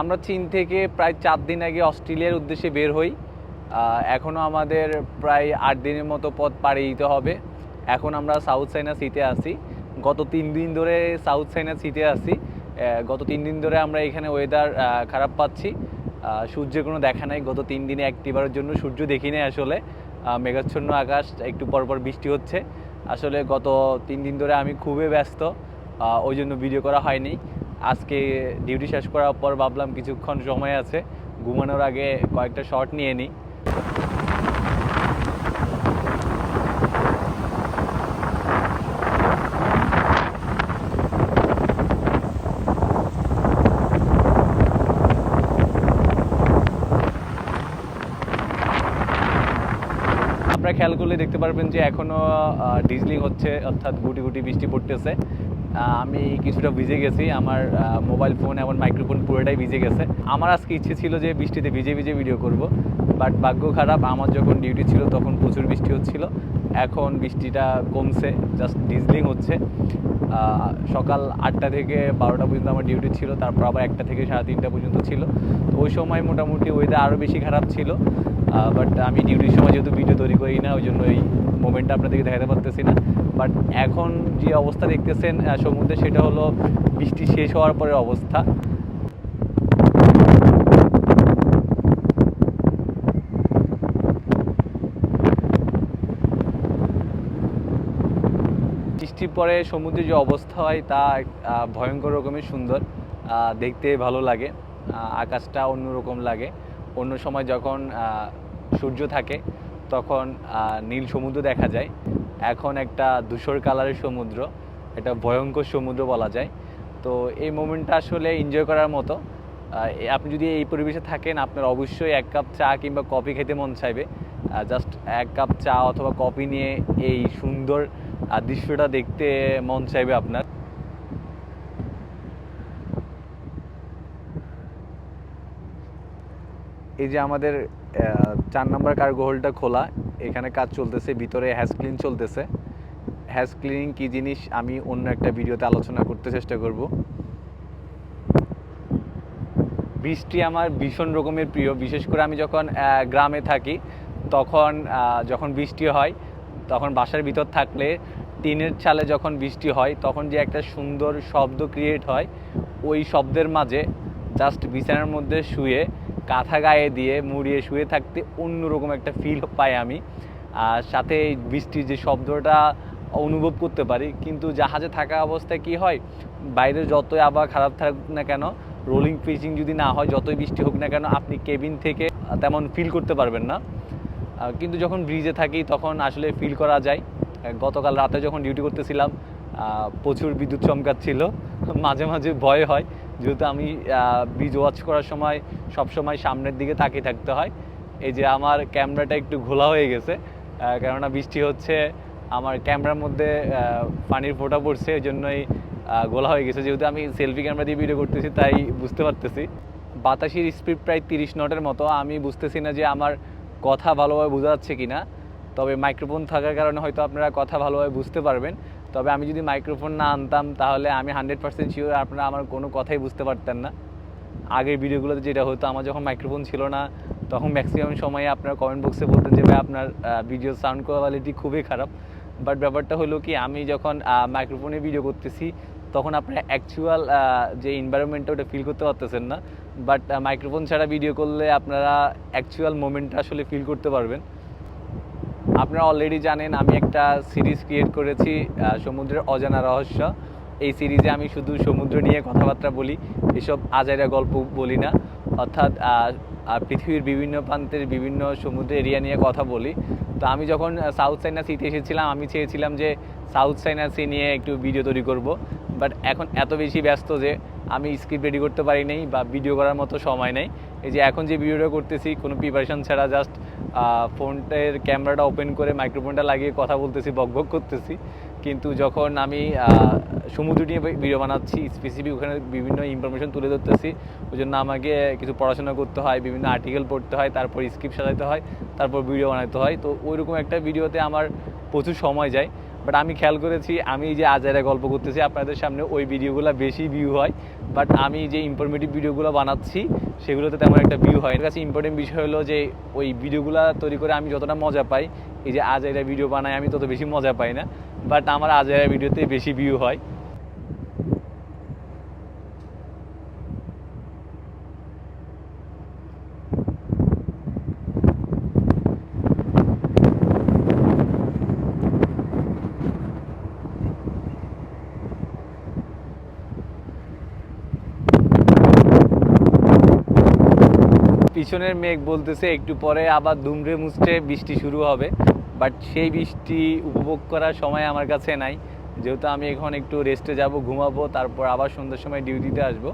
আমরা চীন থেকে প্রায় চার দিন আগে অস্ট্রেলিয়ার উদ্দেশ্যে বের হই। এখনও আমাদের প্রায় আট দিনের মতো পথ পাড়ি দিতে হবে। এখন আমরা সাউথ চাইনা সিতে আছি। গত তিন দিন ধরে সাউথ চাইনা সিতে আছি। গত তিন দিন ধরে আমরা এখানে ওয়েদার খারাপ পাচ্ছি। সূর্যের কোনো দেখা নাই। গত তিন দিনে একটিবারের জন্য সূর্য দেখি আসলে। মেঘাচ্ছন্ন আকাশ, একটু পরপর বৃষ্টি হচ্ছে। আসলে গত তিন দিন ধরে আমি খুবই ব্যস্ত। ওই জন্য ভিডিও করা হয়নি। আজকে ডিউটি শেষ করার পর ভাবলাম কিছুক্ষণ সময় আছে, ঘুমানোর আগে কয়েকটা শট নিয়ে নিই। আপনারা খেয়াল করলে দেখতে পারবেন যে এখনও ডিজলিং হচ্ছে, অর্থাৎ গুটি গুটি বৃষ্টি পড়তেছে। আমি কিছুটা ভিজে গেছি। আমার মোবাইল ফোন এবং মাইক্রোফোন পুরোটাই ভিজে গেছে। আমার আজকে ইচ্ছে ছিল যে বৃষ্টিতে ভিজে ভিজে ভিডিও করব বাট ভাগ্য খারাপ, আমার যখন ডিউটি ছিল তখন প্রচুর বৃষ্টি হচ্ছিল। এখন বৃষ্টিটা কমছে জাস্ট ডিজলিং হচ্ছে। সকাল আটটা থেকে বারোটা পর্যন্ত আমার ডিউটি ছিল, তারপর আবার একটা থেকে সাড়ে তিনটা পর্যন্ত ছিল। তো ওই সময় মোটামুটি ওয়েদার আরও বেশি খারাপ ছিল। বাট আমি ডিউটির সময় যেহেতু ভিডিও তৈরি করি না ওই জন্য এই মোমেন্টটা আপনাদেরকে দেখাতে পারতেছি না। বাট এখন যে অবস্থা দেখতেছেন সমুদ্রে, সেটা হলো বৃষ্টি শেষ হওয়ার পরের অবস্থা। বৃষ্টির পরে সমুদ্রে যে অবস্থা হয়, তা ভয়ঙ্কর রকমের সুন্দর। দেখতে ভালো লাগে। আকাশটা অন্যরকম লাগে। অন্য সময় যখন সূর্য থাকে, তখন নীল সমুদ্র দেখা যায়। এখন একটা ধূসর কালারের সমুদ্র এটা ভয়ঙ্কর সমুদ্র বলা যায়। তো এই মোমেন্টটা আসলে এনজয় করার মতো। আপনি যদি এই পরিবেশে থাকেন, আপনার অবশ্যই এক কাপ চা কিংবা কফি খেতে মন চাইবে। জাস্ট এক কাপ চা অথবা কফি নিয়ে এই সুন্দর দৃশ্যটা দেখতে মন চাইবে আপনার। এই যে আমাদের চার নম্বর কার্গো হোলটা খোলা, এখানে কাজ চলতেছে, ভিতরে হ্যাজ ক্লিন চলতেছে। হ্যাজ ক্লিনিং কি জিনিস আমি অন্য একটা ভিডিওতে আলোচনা করতে চেষ্টা করব। বৃষ্টি আমার ভীষণ রকমের প্রিয়, বিশেষ করে আমি যখন গ্রামে থাকি, তখন যখন বৃষ্টি হয়, তখন বাসার ভিতর থাকলে, টিনের চালে যখন বৃষ্টি হয়, তখন যে একটা সুন্দর শব্দ ক্রিয়েট হয়, ওই শব্দের মাঝে জাস্ট বিছানার মধ্যে শুয়ে কাঁথা গায়ে দিয়ে মুড়িয়ে শুয়ে থাকতে অন্যরকম একটা ফিল পাই আমি। আর সাথে বৃষ্টির যে শব্দটা অনুভব করতে পারি, কিন্তু জাহাজে থাকা অবস্থায় কি হয়? বাইরে যতই আবার খারাপ থাকুক না কেন রোলিং পিচিং যদি না হয়, যতই বৃষ্টি হোক না কেন, আপনি কেবিন থেকে তেমন ফিল করতে পারবেন না। কিন্তু যখন ব্রিজে থাকি, তখন আসলে ফিল করা যায়। গতকাল রাতে যখন ডিউটি করতেছিলাম প্রচুর বিদ্যুৎ চমকাচ্ছিল। মাঝে মাঝে ভয় হয়। যেহেতু আমি ব্রিজ ওয়াচ করার সময় সব সময় সামনের দিকে তাকিয়ে থাকতে হয়। এই যে আমার ক্যামেরাটা একটু ঘোলা হয়ে গেছে কেননা বৃষ্টি হচ্ছে, আমার ক্যামেরার মধ্যে পানির ফোঁটা পড়ছে, এই জন্যই গোলা হয়ে গেছে। যেহেতু আমি সেলফি ক্যামেরা দিয়ে ভিডিও করতেছি, তাই বুঝতে পারতেছি। বাতাসের স্পিড প্রায় তিরিশ নটের মতো। আমি বুঝতেছি না যে আমার কথা ভালোভাবে বোঝা যাচ্ছে কিনা। তবে মাইক্রোফোন থাকার কারণে হয়তো আপনারা কথা ভালোভাবে বুঝতে পারবেন। তবে আমি যদি মাইক্রোফোন না আনতাম, তাহলে আমি হান্ড্রেড পার্সেন্ট শিওর আপনারা আমার কোনো কথাই বুঝতে পারতেন না। আগের ভিডিওগুলোতে যেটা হতো, আমার যখন মাইক্রোফোন ছিল না, তখন ম্যাক্সিমাম সময়ে আপনারা কমেন্ট বক্সে বলতেন যে, ভাই, আপনার ভিডিও সাউন্ড কোয়ালিটি খুবই খারাপ। বাট ব্যাপারটা হলো কি, আমি যখন মাইক্রোফোনে ভিডিও করতেছি, তখন আপনারা অ্যাকচুয়াল যে এনভায়রনমেন্টটা ওটা ফিল করতে পারতেছেন না। বাট মাইক্রোফোন ছাড়া ভিডিও করলে আপনারা অ্যাকচুয়াল মোমেন্টটা আসলে ফিল করতে পারবেন। আপনারা অলরেডি জানেন, আমি একটা সিরিজ ক্রিয়েট করেছি সমুদ্রের অজানা রহস্য। এই সিরিজে আমি শুধু সমুদ্র নিয়ে কথাবার্তা বলি, এসব আজাইরা গল্প বলি না। অর্থাৎ পৃথিবীর বিভিন্ন প্রান্তের বিভিন্ন সমুদ্র এরিয়া নিয়ে কথা বলি। তো আমি যখন সাউথ চাইনা সিতে এসেছিলাম, আমি চেয়েছিলাম যে সাউথ চাইনা সি নিয়ে একটু ভিডিও তৈরি করব। বাট এখন এত বেশি ব্যস্ত যে আমি স্ক্রিপ্ট রেডি করতে পারি নাই বা ভিডিও করার মতো সময় নেই। এই যে এখন যে ভিডিওটা করতেছি, কোনো প্রিপারেশন ছাড়া জাস্ট ফোনটার ক্যামেরাটা ওপেন করে মাইক্রোফোনটা লাগিয়ে কথা বলতেছি, বক বক করতেছি। কিন্তু যখন আমি সমুদ্র নিয়ে ভিডিও বানাচ্ছি স্পেসিফিক ওখানে বিভিন্ন ইনফরমেশন তুলে ধরতেছি ওই জন্য আমাকে কিছু পড়াশোনা করতে হয়, বিভিন্ন আর্টিকেল পড়তে হয়, তারপর স্ক্রিপ্ট সাজাতে হয়, তারপর ভিডিও বানাতে হয়। তো ওইরকম একটা ভিডিওতে আমার প্রচুর সময় যায়। বাট আমি খেয়াল করেছি, আমি যে আজারে গল্প করতেছি, আপনাদের সামনে ওই ভিডিওগুলো বেশি ভিউ হয়। বাট আমি যে ইনফরমেটিভ ভিডিওগুলো বানাচ্ছি, সেগুলোতে তেমন একটা ভিউ হয় এর কাছে ইম্পর্টেন্ট বিষয় হলো যে, ওই ভিডিওগুলো তৈরি করে আমি যতটা মজা পাই, এই যে আজ এরা ভিডিও বানাই, আমি তত বেশি মজা পাই না। বাট আমার আজ এরা ভিডিওতে বেশি ভিউ হয়। পিছনের মেঘ বলতেছে, একটু পরে আবার দুমড়ে মুচড়ে বৃষ্টি শুরু হবে। বাট সেই বৃষ্টি উপভোগ করার সময় আমার কাছে নাই। যেহেতু আমি এখন একটু রেস্টে যাব, ঘুমাবো, তারপর আবার সন্ধ্যার সময় ডিউটিতে আসব।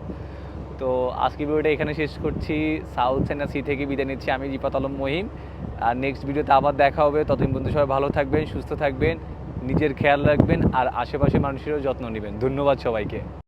তো আজকে ভিডিওটা এখানে শেষ করছি। সাউথ সেনা সি থেকে বিদায় নিচ্ছি আমি রিপাত আলম মহিম। আর নেক্সট ভিডিওতে আবার দেখা হবে। ততদিন বন্ধু সবাই ভালো থাকবেন, সুস্থ থাকবেন, নিজের খেয়াল রাখবেন, আর আশেপাশে মানুষেরও যত্ন নেবেন। ধন্যবাদ সবাইকে।